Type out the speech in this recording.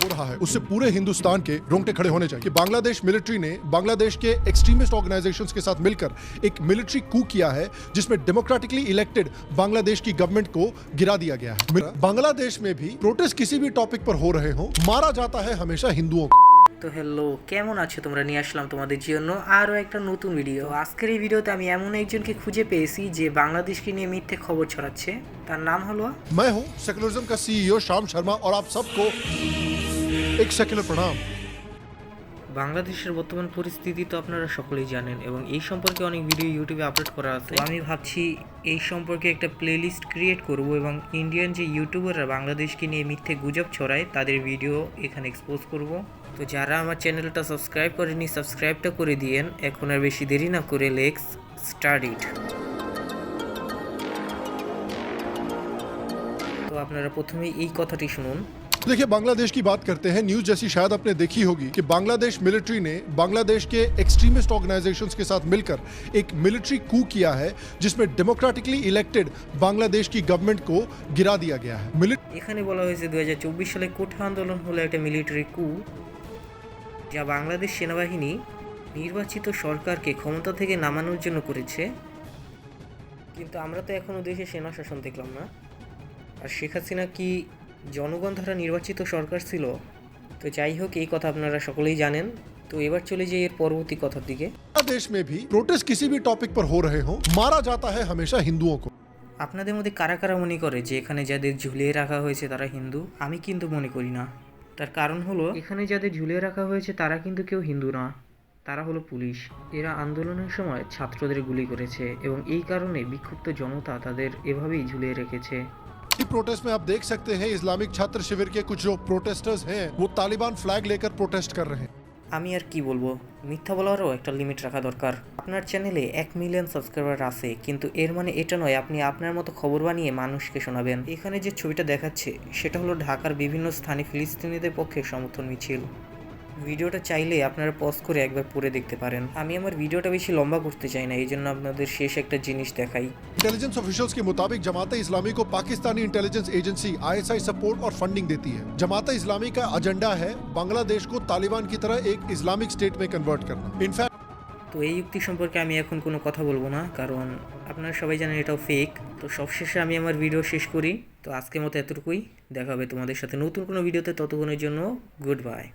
हो रहा है उससे पूरे हिंदुस्तान के रोंगटे खड़े होने चाहिए कि बांग्लादेश मिलिट्री ने बांग्लादेश के एक्सट्रीमिस्ट ऑर्गेनाइजेशंस के साथ मिलकर एक मिलिट्री कू किया है जिसमें डेमोक्रेटिकली इलेक्टेड बांग्लादेश की गवर्नमेंट को गिरा दिया गया है बांग्लादेश में भी प्रोटेस्ट किसी भी टॉपिक पर हो रहे हो मारा जाता है हमेशा हिंदुओं को তো হ্যালো কেমন আছো তোমরা নিয়ে আসলাম তোমাদের জন্য আরও একটা নতুন ভিডিও আজকের এই ভিডিওতে আমি এমন একজনকে খুঁজে পেয়েছি যে বাংলাদেশকে নিয়ে মিথ্যে খবর ছড়াচ্ছে তার নাম হলো मैं हूं सेकुलरिज्म का सीईओ श्याम शर्मा और आप सबको এক সেকেন্ডে প্রণাম বাংলাদেশের বর্তমান পরিস্থিতি তো আপনারা সকলেই জানেন এবং এই সম্পর্কে অনেক ভিডিও ইউটিউবে আপলোড করা আছে। আমি ভাবছি এই সম্পর্কে একটা প্লেলিস্ট ক্রিয়েট করব এবং ইন্ডিয়ান যে ইউটিউবাররা বাংলাদেশকে নিয়ে মিথ্যে গুজব ছড়ায় তাদের ভিডিও এখানে এক্সপোজ করব। তো যারা আমার চ্যানেলটা সাবস্ক্রাইব করেনি সাবস্ক্রাইবটা করে দিয়েন। এখন আর বেশি দেরি না করে লেক্স স্টাডিড তো আপনারা প্রথমে এই কথাটি শুনুন। देखिए बांग्लादेश की बात करते हैं न्यूज जैसी शायद आपने देखी होगी कि बांग्लादेश मिलिट्री ने बांग्लादेश के एक्सट्रीमिस्ट ऑर्गेनाइजेशंस के साथ मिलकर एक मिलिट्री कू किया है जिसमें डेमोक्रेटिकली इलेक्टेड बांग्लादेश की गवर्नमेंट को गिरा दिया गया है मिलिट्री এখানে বলা হয়েছে দু সালে কোঠা আন্দোলন হলো একটা মিলিটারি কু যা বাংলাদেশ সেনাবাহিনী নির্বাচিত সরকারকে ক্ষমতা থেকে নামানোর জন্য করেছে কিন্তু আমরা তো এখনও দেশে সেনা শাসন দেখলাম না আর শেখ হাসিনা কি জনগণ দ্বারা নির্বাচিত সরকার ছিল তো যাই হোক এই কথা আপনারা সকলেই জানেন তো এবার চলে যাই এর পরবর্তী কথার দিকে देश में भी प्रोटेस्ट किसी भी टॉपिक पर हो रहे हो मारा जाता है हमेशा हिंदुओं को আপনাদের মধ্যে কারা কারা মনে করে যে এখানে যাদের ঝুলিয়ে রাখা হয়েছে তারা হিন্দু আমি কিন্তু মনে করি না তার কারণ হলো এখানে যাদের ঝুলিয়ে রাখা হয়েছে তারা কিন্তু কেউ হিন্দু না তারা হলো পুলিশ এরা আন্দোলনের সময় ছাত্রদের গুলি করেছে এবং এই কারণে বিক্ষুব্ধ জনতা তাদের এভাবেই ঝুলিয়ে রেখেছে इस प्रोटेस्ट में आप देख सकते हैं इस्लामिक छात्र शिविर के कुछ जो प्रोटेस्टर्स हैं वो तालिबान फ्लैग लेकर प्रोटेस्ट कर रहे हैं আমি আর কি বলবো মিথ্যা বলারও একটা লিমিট রাখা দরকার আপনার চ্যানেলে এক মিলিয়ন সাবস্ক্রাইবার আছে কিন্তু এর মানে এটা নয় আপনি আপনার মতো খবর বানিয়ে মানুষকে শোনাবেন এখানে যে ছবিটা দেখাচ্ছে সেটা হলো ঢাকার বিভিন্ন স্থানে ফিলিস্তিনিদের পক্ষে সমর্থন মিছিল ভিডিওটা চাইলে আপনারা পজ করে একবার পড়ে দেখতে পারেন আমি আমার ভিডিওটা বেশি লম্বা করতে চাই না এই জন্য আপনাদের শেষ একটা জিনিস দেখাই इंटेलिजेंस ऑफिशियल्स के मुताबिक जमात इस्लामी को Pakistani intelligence agency ISI support और फंडिंग देती है जमात इस्लामी का एजेंडा है बांग्लादेश को तालिबान की तरह एक इस्लामिक स्टेट में कन्वर्ट करना इनफैक्ट তো এই যুক্তি সম্পর্কে আমি এখন কোনো কথা বলবো না কারণ আপনারা সবাই জানেন এটাও ফেক তো সবশেষে আমি আমার ভিডিও শেষ করি তো আজকের মতো এতটুকুই দেখা হবে তোমাদের সাথে নতুন কোনো ভিডিওতে ততক্ষণের জন্য গুড বাই